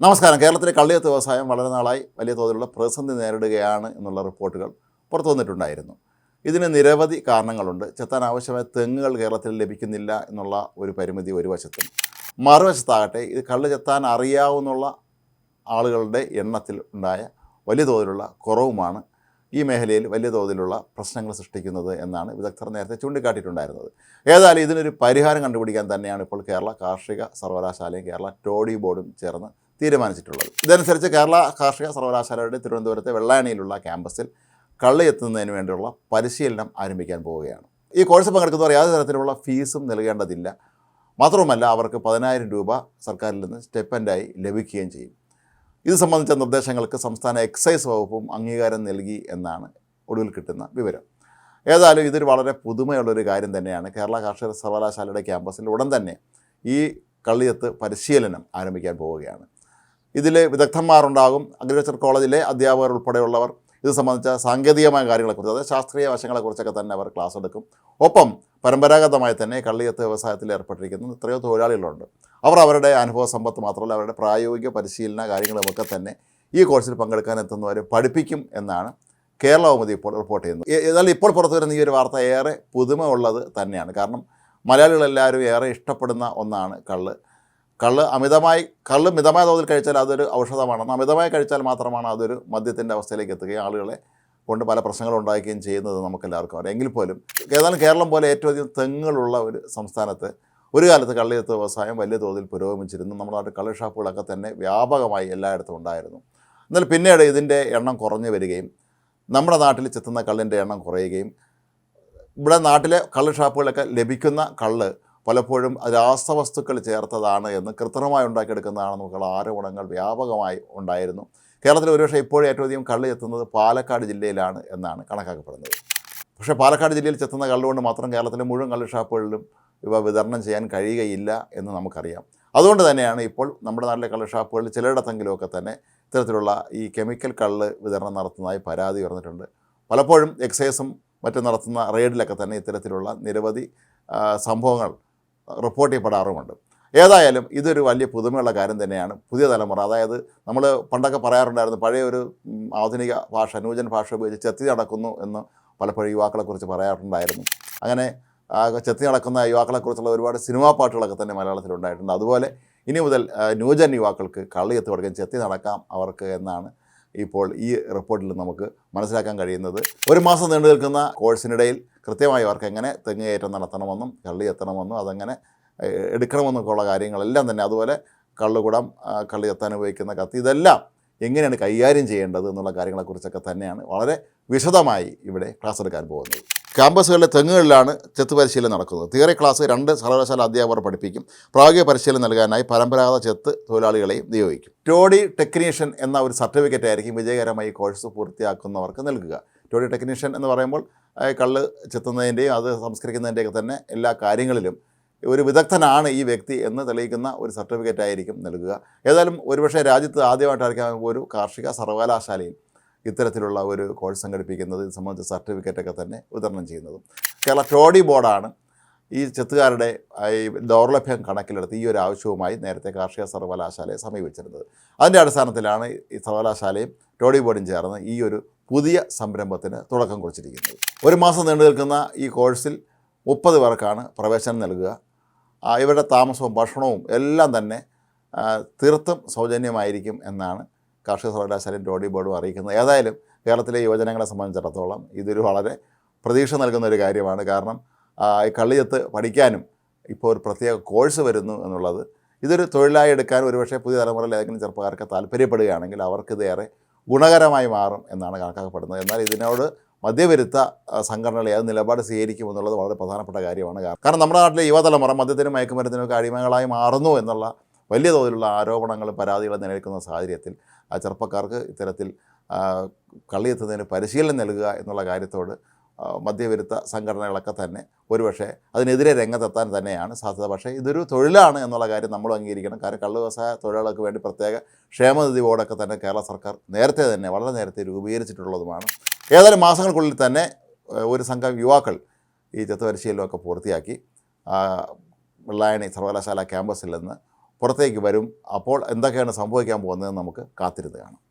നമസ്കാരം. കേരളത്തിലെ കള്ളിയത്ത് വ്യവസായം വളരെ നാളായി വലിയ തോതിലുള്ള പ്രതിസന്ധി നേരിടുകയാണ് എന്നുള്ള റിപ്പോർട്ടുകൾ പുറത്തു വന്നിട്ടുണ്ടായിരുന്നു. ഇതിന് നിരവധി കാരണങ്ങളുണ്ട്. ചെത്താൻ ആവശ്യമായ തെങ്ങുകൾ കേരളത്തിൽ ലഭിക്കുന്നില്ല എന്നുള്ള ഒരു പരിമിതി ഒരു വശത്തും. മറുവശത്താകട്ടെ ഇത് കള്ള് ചെത്താൻ അറിയാവുന്നുള്ള ആളുകളുടെ എണ്ണത്തിൽ ഉണ്ടായ വലിയ തോതിലുള്ള കുറവുമാണ് ഈ മേഖലയിൽ വലിയ തോതിലുള്ള പ്രശ്നങ്ങൾ സൃഷ്ടിക്കുന്നത് എന്നാണ് വിദഗ്ധർ നേരത്തെ ചൂണ്ടിക്കാട്ടിയിട്ടുണ്ടായിരുന്നത്. ഏതായാലും ഇതിനൊരു പരിഹാരം കണ്ടുപിടിക്കാൻ തന്നെയാണ് ഇപ്പോൾ കേരള കാർഷിക സർവകലാശാലയും കേരള ടോഡി ബോർഡും ചേർന്ന് തീരുമാനിച്ചിട്ടുള്ളത്. ഇതനുസരിച്ച് കേരള കാർഷിക സർവകലാശാലയുടെ തിരുവനന്തപുരത്തെ വെള്ളായണിയിലുള്ള ക്യാമ്പസിൽ കള്ളി എത്തുന്നതിന് വേണ്ടിയുള്ള പരിശീലനം ആരംഭിക്കാൻ പോവുകയാണ്. ഈ കോഴ്സ് പങ്കെടുക്കുന്നവർ യാതൊരു തരത്തിലുള്ള ഫീസും നൽകേണ്ടതില്ല. മാത്രവുമല്ല അവർക്ക് പതിനായിരം രൂപ സർക്കാരിൽ നിന്ന് സ്റ്റെപ്പന്റായി ലഭിക്കുകയും ചെയ്യും. ഇത് സംബന്ധിച്ച നിർദ്ദേശങ്ങൾക്ക് സംസ്ഥാന എക്സൈസ് വകുപ്പും അംഗീകാരം നൽകി എന്നാണ് ഒടുവിൽ കിട്ടുന്ന വിവരം. ഏതായാലും ഇതൊരു വളരെ പുതുമയുള്ളൊരു കാര്യം തന്നെയാണ്. കേരള കാർഷിക സർവകലാശാലയുടെ ക്യാമ്പസിൽ ഉടൻ തന്നെ ഈ കള്ളിയത്ത് പരിശീലനം ആരംഭിക്കാൻ പോവുകയാണ്. ഇതിൽ വിദഗ്ധന്മാരുണ്ടാകും. അഗ്രികൾച്ചർ കോളേജിലെ അധ്യാപകർ ഉൾപ്പെടെയുള്ളവർ. ഇത് സംബന്ധിച്ച സാങ്കേതികമായ കാര്യങ്ങളെക്കുറിച്ച് അതായത് ശാസ്ത്രീയ വശങ്ങളെക്കുറിച്ചൊക്കെ തന്നെ അവർ ക്ലാസ് എടുക്കും. ഒപ്പം പരമ്പരാഗതമായി തന്നെ കള്ളിയത്ത് വ്യവസായത്തിൽ ഏർപ്പെട്ടിരിക്കുന്ന. എത്രയോ തൊഴിലാളികളുണ്ട്. അവർ അവരുടെ അനുഭവ സമ്പത്ത് മാത്രമല്ല അവരുടെ പ്രായോഗിക പരിശീലന കാര്യങ്ങളുമൊക്കെ തന്നെ ഈ കോഴ്സിൽ പങ്കെടുക്കാൻ എത്തുന്നവരെ പഠിപ്പിക്കും എന്നാണ് കേരള കൗമുദി ഇപ്പോൾ റിപ്പോർട്ട് ചെയ്യുന്നത്. എന്നാൽ ഇപ്പോൾ പുറത്തു വരുന്ന ഈ ഒരു വാർത്ത ഏറെ പുതുമ ഉള്ളത് തന്നെയാണ്. കാരണം മലയാളികളെല്ലാവരും ഏറെ ഇഷ്ടപ്പെടുന്ന ഒന്നാണ് കള്ള്. കള്ള് അമിതമായി കള്ള് മിതമായ തോതിൽ കഴിച്ചാൽ അതൊരു ഔഷധമാണെന്ന് അമിതമായി കഴിച്ചാൽ മാത്രമാണ് അതൊരു മദ്യത്തിന്റെ അവസ്ഥയിലേക്ക് എത്തുകയും ആളുകളെ കൊണ്ട് പല പ്രശ്നങ്ങൾ ഉണ്ടാക്കുകയും ചെയ്യുന്നത് നമുക്കെല്ലാവർക്കും അറിയാം. എങ്കിൽ പോലും ഏതായാലും കേരളം പോലെ ഏറ്റവും അധികം തെങ്ങുകളുള്ള ഒരു സംസ്ഥാനത്ത് ഒരു കാലത്ത് കള്ളിയത്ത് വ്യവസായം വലിയ തോതിൽ പുരോഗമിച്ചിരുന്നു. നമ്മുടെ നാട്ടിൽ കള്ള് ഷാപ്പുകളൊക്കെ തന്നെ വ്യാപകമായി എല്ലായിടത്തും ഉണ്ടായിരുന്നു. എന്നാൽ പിന്നീട് ഇതിന്റെ എണ്ണം കുറഞ്ഞു വരികയും നമ്മുടെ നാട്ടിൽ ചെത്തുന്ന കള്ളിന്റെ എണ്ണം കുറയുകയും ഇവിടെ നാട്ടിലെ കള്ള് ഷാപ്പുകളൊക്കെ ലഭിക്കുന്ന കള്ള് പലപ്പോഴും രാസവസ്തുക്കൾ ചേർത്തതാണ് എന്ന് കൃത്രിമമായി ഉണ്ടാക്കിയെടുക്കുന്നതാണെന്നൊക്കെയുള്ള ആരോപണങ്ങൾ വ്യാപകമായി ഉണ്ടായിരുന്നു. കേരളത്തിൽ ഒരുപക്ഷെ ഇപ്പോഴും ഏറ്റവും അധികം കള്ള് എത്തുന്നത് പാലക്കാട് ജില്ലയിലാണ് എന്നാണ് കണക്കാക്കപ്പെടുന്നത്. പക്ഷേ പാലക്കാട് ജില്ലയിൽ ചെത്തുന്ന കള്ളുകൊണ്ട് മാത്രം കേരളത്തിലെ മുഴുവൻ കള്ള് ഷാപ്പുകളിലും ഇവ വിതരണം ചെയ്യാൻ കഴിയുകയില്ല എന്ന് നമുക്കറിയാം. അതുകൊണ്ട് തന്നെയാണ് ഇപ്പോൾ നമ്മുടെ നാട്ടിലെ കള്ള് ഷാപ്പുകളിൽ ചിലയിടത്തെങ്കിലുമൊക്കെ തന്നെ ഇത്തരത്തിലുള്ള ഈ കെമിക്കൽ കള്ള് വിതരണം നടത്തുന്നതായി പരാതി ഉയർന്നിട്ടുണ്ട്. പലപ്പോഴും എക്സൈസും മറ്റും നടത്തുന്ന റെയ്ഡിലൊക്കെ തന്നെ ഇത്തരത്തിലുള്ള നിരവധി സംഭവങ്ങൾ റിപ്പോർട്ട് ചെയ്യപ്പെടാറുമുണ്ട്. ഏതായാലും ഇതൊരു വലിയ പുതുമയുള്ള കാര്യം തന്നെയാണ്. പുതിയ തലമുറ അതായത് നമ്മൾ പണ്ടൊക്കെ പറയാറുണ്ടായിരുന്നു പഴയ ഒരു ആധുനിക ഭാഷ നൂജൻ ഭാഷ ഉപയോഗിച്ച് ചെത്തി നടക്കുന്നു എന്ന് പലപ്പോഴും യുവാക്കളെക്കുറിച്ച് പറയാറുണ്ടായിരുന്നു. അങ്ങനെ ചെത്തി നടക്കുന്ന യുവാക്കളെക്കുറിച്ചുള്ള ഒരുപാട് സിനിമാ പാട്ടുകളൊക്കെ തന്നെ മലയാളത്തിലുണ്ടായിട്ടുണ്ട്. അതുപോലെ ഇനി മുതൽ ന്യൂജൻ യുവാക്കൾക്ക് കള്ളി എത്തി ചെത്തി നടക്കാം അവർക്ക് എന്നാണ് ഇപ്പോൾ ഈ റിപ്പോർട്ടിൽ നമുക്ക് മനസ്സിലാക്കാൻ കഴിയുന്നത് ഒരു മാസം നീണ്ടു നിൽക്കുന്ന കോഴ്സിനിടയിൽ കൃത്യമായി അവർക്ക് എങ്ങനെ തെങ്ങുകയറ്റം നടത്തണമെന്നും കള്ളി എത്തണമെന്നും അതെങ്ങനെ എടുക്കണമെന്നൊക്കെ ഉള്ള കാര്യങ്ങളെല്ലാം തന്നെ അതുപോലെ കള്ളുകുടം കള്ളി എത്താൻ ഉപയോഗിക്കുന്ന കത്തി ഇതെല്ലാം എങ്ങനെയാണ് കൈകാര്യം ചെയ്യേണ്ടത് എന്നുള്ള കാര്യങ്ങളെക്കുറിച്ചൊക്കെ തന്നെയാണ് വളരെ വിശദമായി ഇവിടെ ക്ലാസ് എടുക്കാൻ പോകുന്നത്. ക്യാമ്പസുകളിലെ തെങ്ങുകളിലാണ് ചെത്ത് പരിശീലനം നടക്കുന്നത്. തിയറി ക്ലാസ് രണ്ട് സർവകലാശാല അധ്യാപകർ പഠിപ്പിക്കും. പ്രായോഗിക പരിശീലനം നൽകാനായി പരമ്പരാഗത ചെത്ത് തൊഴിലാളികളെയും നിയോഗിക്കും. ടോഡി ടെക്നീഷ്യൻ എന്ന ഒരു സർട്ടിഫിക്കറ്റ് ആയിരിക്കും വിജയകരമായി കോഴ്സ് പൂർത്തിയാക്കുന്നവർക്ക് നൽകുക. ടോഡി ടെക്നീഷ്യൻ എന്ന് പറയുമ്പോൾ കള്ള് ചെത്തുന്നതിന്റെയും അത് സംസ്കരിക്കുന്നതിന്റെയൊക്കെ തന്നെ എല്ലാ കാര്യങ്ങളിലും ഒരു വിദഗ്ധനാണ് ഈ വ്യക്തി എന്ന് തെളിയിക്കുന്ന ഒരു സർട്ടിഫിക്കറ്റ് ആയിരിക്കും നൽകുക. ഏതായാലും ഒരുപക്ഷെ രാജ്യത്ത് ആദ്യമായിട്ടായിരിക്കും ഒരു കാർഷിക സർവകലാശാലയിൽ ഇത്തരത്തിലുള്ള ഒരു കോഴ്സ് സംഘടിപ്പിക്കുന്നത് ഇത് സംബന്ധിച്ച സർട്ടിഫിക്കറ്റൊക്കെ തന്നെ വിതരണം ചെയ്യുന്നതും. കേരള ടോഡി ബോർഡാണ് ഈ ചെത്തുകാരുടെ ഈ ദൗർലഭ്യം കണക്കിലെടുത്ത് ഈ ഒരു ആവശ്യവുമായി നേരത്തെ കാർഷിക സർവകലാശാലയെ സമീപിച്ചിരുന്നത്. അതിന്റെ അടിസ്ഥാനത്തിലാണ് ഈ സർവകലാശാലയും ടോഡി ബോർഡും ചേർന്ന് ഈ ഒരു പുതിയ സംരംഭത്തിന് തുടക്കം കുറിച്ചിരിക്കുന്നത്. ഒരു മാസം നീണ്ടു നിൽക്കുന്ന ഈ കോഴ്സിൽ മുപ്പത് പേർക്കാണ് പ്രവേശനം നൽകുക. ഇവരുടെ താമസവും ഭക്ഷണവും എല്ലാം തന്നെ തീർത്തും സൗജന്യമായിരിക്കും എന്നാണ് കാർഷിക സർവകലാശാലയും ഡോഡി ബോർഡും അറിയിക്കുന്നത്. ഏതായാലും കേരളത്തിലെ യുവജനങ്ങളെ സംബന്ധിച്ചിടത്തോളം ഇതൊരു വളരെ പ്രതീക്ഷ നൽകുന്ന ഒരു കാര്യമാണ്. കാരണം ഈ കള്ളിയത്ത് പഠിക്കാനും ഇപ്പോൾ ഒരു പ്രത്യേക കോഴ്സ് വരുന്നു എന്നുള്ളത് ഇതൊരു തൊഴിലായി എടുക്കാൻ ഒരുപക്ഷെ പുതിയ തലമുറയിൽ ഏതെങ്കിലും ചെറുപ്പക്കാർക്ക് താല്പര്യപ്പെടുകയാണെങ്കിൽ അവർക്കിത് ഏറെ ഗുണകരമായി മാറും എന്നാണ് കണക്കാക്കപ്പെടുന്നത്. എന്നാൽ ഇതിനോട് മദ്യവിരുദ്ധ ആ, സംഘടനകൾ ഏത് നിലപാട് സ്വീകരിക്കും എന്നുള്ളത് വളരെ പ്രധാനപ്പെട്ട കാര്യമാണ്. കാരണം നമ്മുടെ നാട്ടിലെ യുവതലമുറ മദ്യത്തിനും മയക്കുമരുന്നിനൊക്കെ അടിമകളായി മാറുന്നു എന്നുള്ള വലിയ തോതിലുള്ള ആരോപണങ്ങളും പരാതികളും നിലനിൽക്കുന്ന സാഹചര്യത്തിൽ ആ ചെറുപ്പക്കാർക്ക് ഇത്തരത്തിൽ കള്ളിയെത്തുന്നതിന് പരിശീലനം നൽകുക എന്നുള്ള കാര്യത്തോട് മധ്യവിരുദ്ധ സംഘടനകളൊക്കെ തന്നെ ഒരുപക്ഷെ അതിനെതിരെ രംഗത്തെത്താൻ തന്നെയാണ് സാധ്യത. പക്ഷേ ഇതൊരു തൊഴിലാണ് എന്നുള്ള കാര്യം നമ്മൾ അംഗീകരിക്കണം. കാരണം കള്ളു വ്യവസായ തൊഴിലാളികൾക്ക് വേണ്ടി പ്രത്യേക ക്ഷേമനിധി ബോർഡൊക്കെ തന്നെ കേരള സർക്കാർ നേരത്തെ തന്നെ വളരെ നേരത്തെ രൂപീകരിച്ചിട്ടുള്ളതുമാണ്. ഏതായാലും മാസങ്ങൾക്കുള്ളിൽ തന്നെ ഒരു സംഘം യുവാക്കൾ ഈ ചെത്തുപരിശീലനമൊക്കെ പൂർത്തിയാക്കി വെള്ളായണി സർവകലാശാല ക്യാമ്പസിൽ നിന്ന് പുറത്തേക്ക് വരും. അപ്പോൾ എന്തൊക്കെയാണ് സംഭവിക്കാൻ പോകുന്നതെന്ന് നമുക്ക് കാത്തിരുന്ന് കാണാം.